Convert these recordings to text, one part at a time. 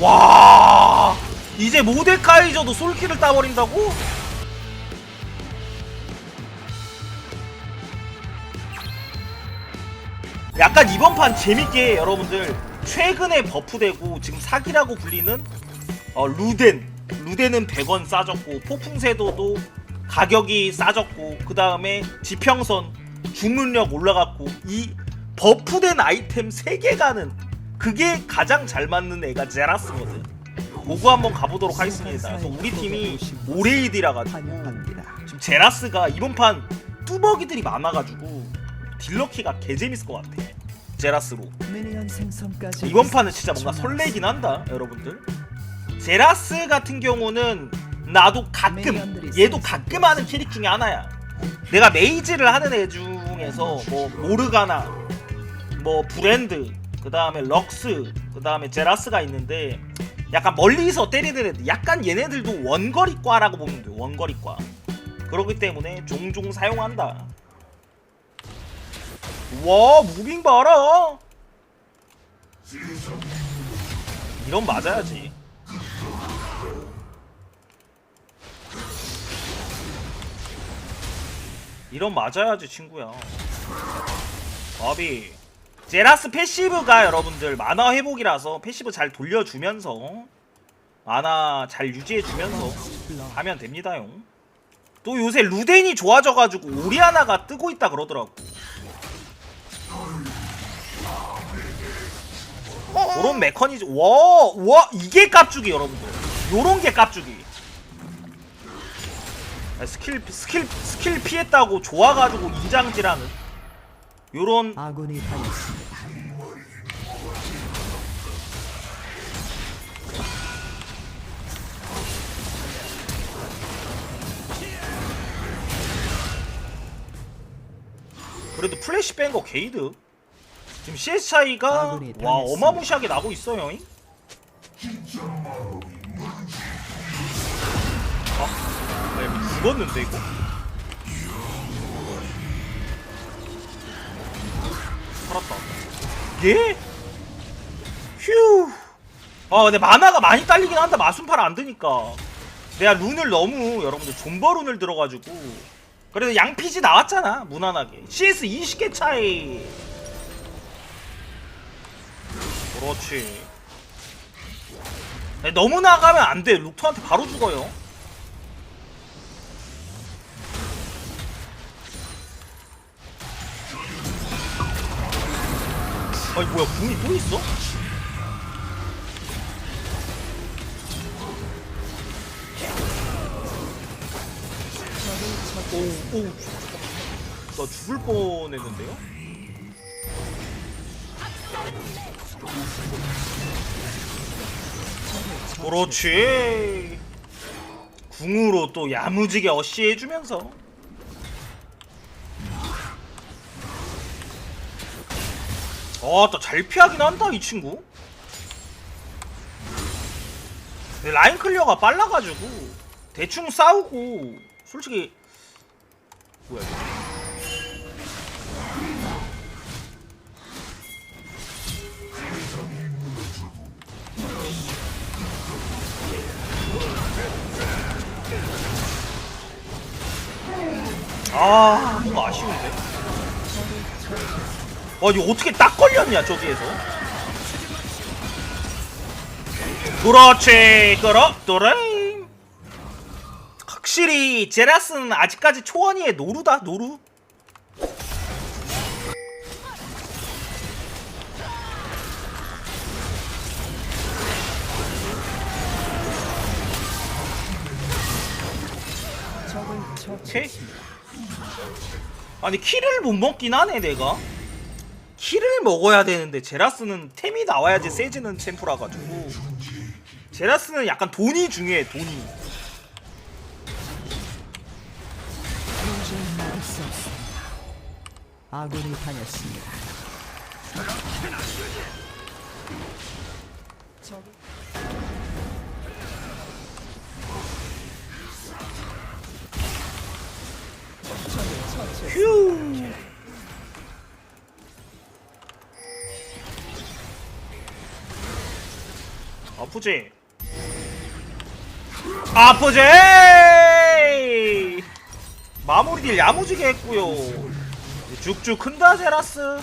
와 이제 모데카이저도 솔킬을 따버린다고? 약간 이번 판 재밌게 여러분들 최근에 버프되고 지금 사기라고 불리는 어, 루덴 루덴은 100원 싸졌고 폭풍새도도 가격이 싸졌고 그 다음에 지평선 주문력 올라갔고 이 버프된 아이템 3개가는 그게 가장 잘 맞는 애가 제라스거든. 그거 한번 가보도록 하겠습니다. 그래서 우리 팀이 오레이디라 가지고. 지금 제라스가 이번 판 뚜벅이들이 많아가지고 딜러키가 개재밌을 것 같아. 제라스로. 이번 판은 진짜 뭔가 설레긴 한다 여러분들 제라스 같은 경우는 나도 가끔 얘도 가끔 하는 캐릭 중에 하나야. 내가 메이지를 하는 애 중에서 뭐 모르가나 뭐 브랜드 그 다음에 럭스 그 다음에 제라스가 있는데 약간 멀리서 때리는 애들 약간 얘네들도 원거리과라고 보면 돼 원거리과. 그렇기 때문에 종종 사용한다. 와 무빙 봐라. 이런 맞아야지. 이런 맞아야지 친구야. 바비. 제라스 패시브가 여러분들 만화 회복이라서 패시브 잘 돌려주면서 만화 잘 유지해주면서 하면 됩니다용. 또 요새 루덴이 좋아져가지고 오리아나가 뜨고 있다 그러더라고. 그런 메커니즘 와, 와 이게 깝주기 여러분들 요런 게 아, 스킬 스킬 스킬 피했다고 좋아가지고 인장질하는 요런 아군이 당했습니다. 그래도 플래시 뺀 거 게이드 지금 CS 차이가 아군이 와. 어마무시하게 나고 있어요 잉? 죽었는데 이거? 살았다. 예? 휴. 아 근데 만화가 많이 딸리긴 한다. 마순팔 안 드니까. 내가 룬을 너무 여러분들 존버 룬을 들어가지고. 그래도 양피지 나왔잖아 무난하게. CS 20개 차이. 그렇지. 네, 너무 나가면 안돼. 룩토한테 바로 죽어요 아니 뭐야 궁이 또 있어? 오, 오, 나 죽을 뻔했는데요? 그렇지. 궁으로 또 야무지게 어시해주면서. 아, 또 잘 피하긴 한다, 이 친구. 라인 클리어가 빨라가지고 대충 싸우고 솔직히 뭐야 이거 아 이거 아쉬운데 와 이거 어떻게 딱 걸렸냐 저기에서? 그렇지 끌어 또레임 확실히 제라스는 아직까지 초원이의 노루다 노루. 오케이. 아니 키를 못 먹긴 하네 내가 키를 먹어야 되는데 제라스는 템이 나와야지 세지는 챔프라 가지고 제라스는 약간 돈이 중요해 돈이 도저히 막을 수 없습니다. 아군이. 적을 휴. 아프지? 아프지? 마무리 딜 야무지게 했고요. 쭉쭉 큰다 제라스.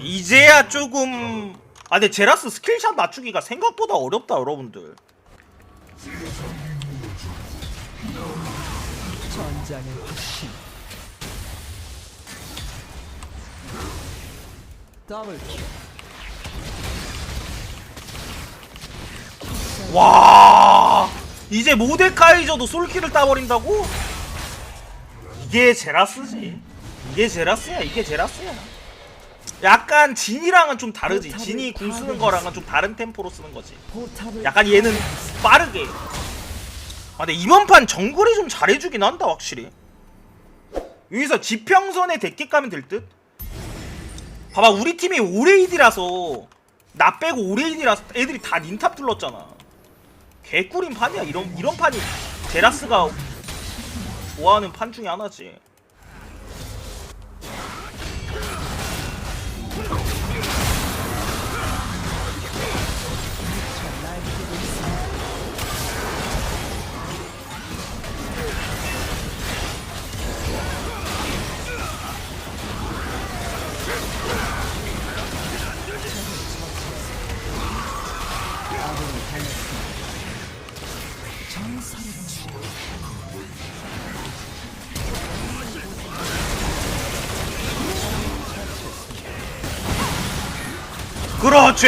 이제야 조금 아 근데 제라스 스킬샷 맞추기가 생각보다 어렵다 여러분들. 더블 킬. 와 이제 모데카이저도 솔킬을 따버린다고? 이게 제라스지. 이게 제라스야 이게 제라스야. 약간 진이랑은 좀 다르지. 진이 궁 쓰는 거랑은 좀 다른 템포로 쓰는 거지. 약간 얘는 빠르게. 아 근데 이번 판 정글이 좀 잘해주긴 한다 확실히. 여기서 지평선에 대기 가면 될듯? 봐봐 우리 팀이 오레이디라서 나 빼고 오레이디라서 애들이 다 닌탑 둘렀잖아 개꿀인 판이야. 이런 이런 판이 제라스가 좋아하는 판 중에 하나지 그렇지!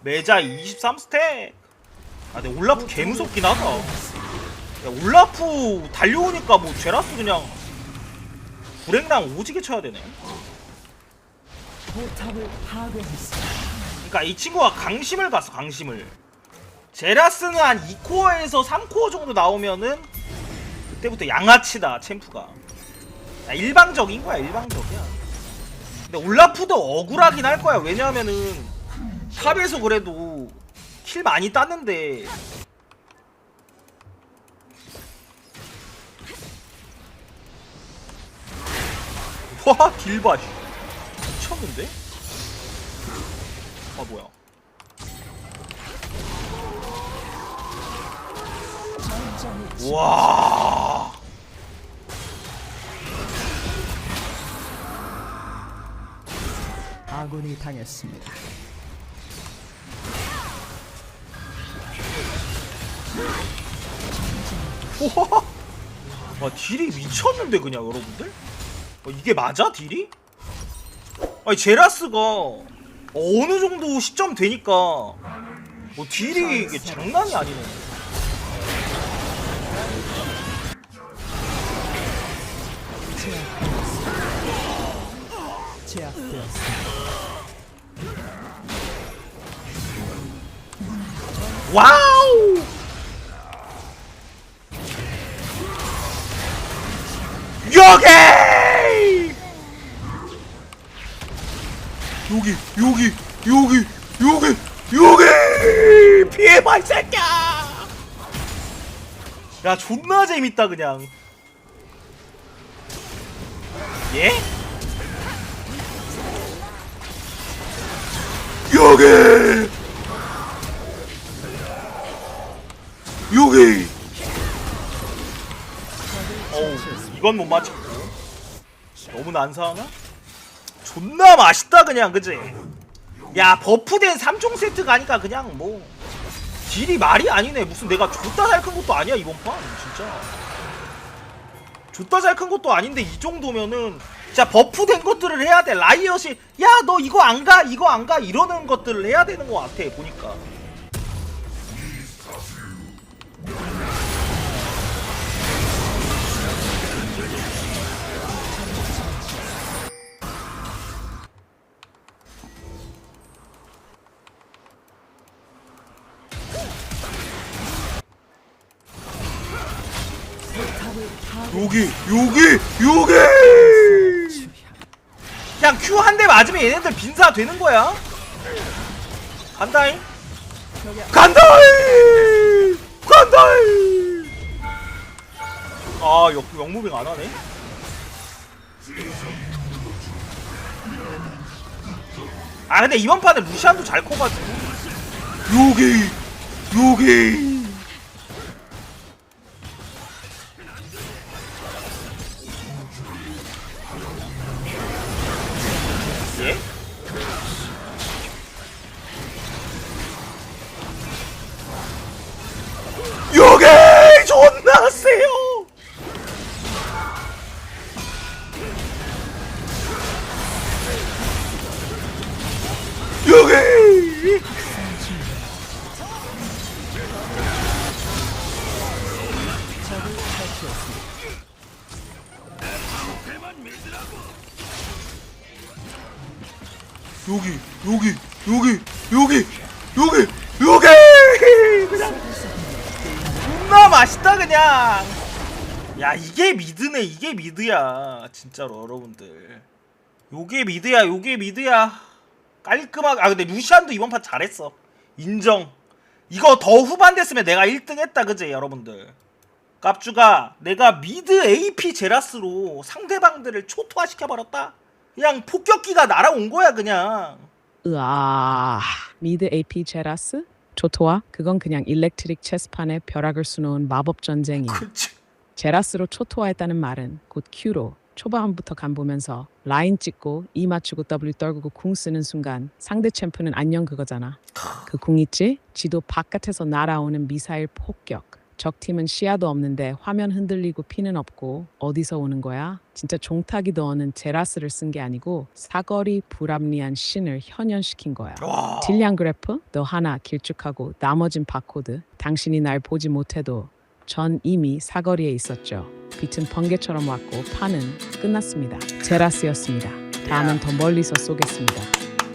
메자 23스택. 아 근데 올라프 개 무섭긴 하다. 야 올라프 달려오니까 뭐 제라스 그냥 불행랑 오지게 쳐야 되네. 그러니까 이 친구가 강심을 갔어 강심을. 제라스는 한 2코어에서 3코어 정도 나오면은 그때부터 양아치다 챔프가. 야, 일방적인 거야 일방적이야 근데 올라프도 억울하긴 할 거야 왜냐하면은 탑에서 그래도 킬 많이 땄는데 와 씨. 미쳤는데? 아 뭐야 와 아군이 당했습니다. 우와 와 딜이 미쳤는데 그냥 여러분들 어, 이게 맞아 딜이? 아니 제라스가 어느 정도 시점 되니까 뭐 딜이 이게 장난이 아니네 와우! 여기! 여기 여기 여기 여기 여기! 피해봐 이 새끼야! 야 존나 재밌다 그냥. 예? 여기. 여기. 어우 이건 못 맞췄고. 너무 난사하나? 존나 맛있다 그냥 그지? 야 버프된 3종 세트 가니까 그냥 뭐 딜이 말이 아니네. 무슨 내가 줬다 잘큰 것도 아니야 이번 판 진짜. 줬다 잘큰 것도 아닌데 이 정도면은 진짜 버프된 것들을 해야 돼 라이엇이 야 너 이거 안 가 이거 안 가 이러는 것들을 해야 되는 것 같아 보니까. 여기 여기 여기. 그냥 Q 한 대 맞으면 얘네들 빈사 되는 거야. 간다잉. 간다잉! 간다잉! 아와 역, 역무빙 안 하네? 아 근데 이번 판에 루시안도 잘 커가지고. 여기! 여기 여기! 여기 여기 여기 여기 여기 여기! 그냥 존나 맛있다 그냥. 야 이게 미드네 이게 미드야. 진짜로 여러분들. 요게 미드야 요게 미드야 깔끔하게. 아 근데 루시안도 이번 판 잘했어. 인정. 이거 더 후반 됐으면 내가 1등 했다 그제 여러분들? 깝주가 내가 미드 AP 제라스로 상대방들을 초토화 시켜버렸다? 그냥 폭격기가 날아온 거야 그냥. 으아 미드 AP 제라스? 조토와 그건 그냥 일렉트릭 체스판에 벼락을 수놓은 마법 전쟁이야. 그치. 제라스로 초토화했다는 말은 곧 Q로 초반부터 간 보면서 라인 찍고 E 맞추고 W 떨구고 궁 쓰는 순간 상대 챔프는 안녕 그거잖아. 그 궁 있지? 지도 바깥에서 날아오는 미사일 폭격. 적팀은 시야도 없는데 화면 흔들리고 피는 없고 어디서 오는 거야? 진짜 종타기도 어는 제라스를 쓴 게 아니고 사거리 불합리한 신을 현현시킨 거야. 와 딜량 그래프 너 하나 길쭉하고 나머진 바코드 당신이 날 보지 못해도 전 이미 사거리에 있었죠 빛은 번개처럼 왔고 판은 끝났습니다 제라스였습니다 다음은 더 멀리서 쏘겠습니다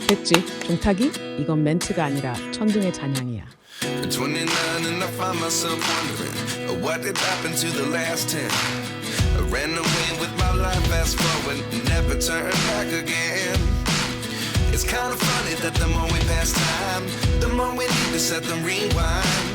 됐지 종타기 이건 멘트가 아니라 천둥의 잔향이야 At 29 and I find myself wondering uh, what did happen to the last 10. I ran away with my life, fast forward, never turn back again. It's kind of funny that the more we pass time, the more we need to set the rewind.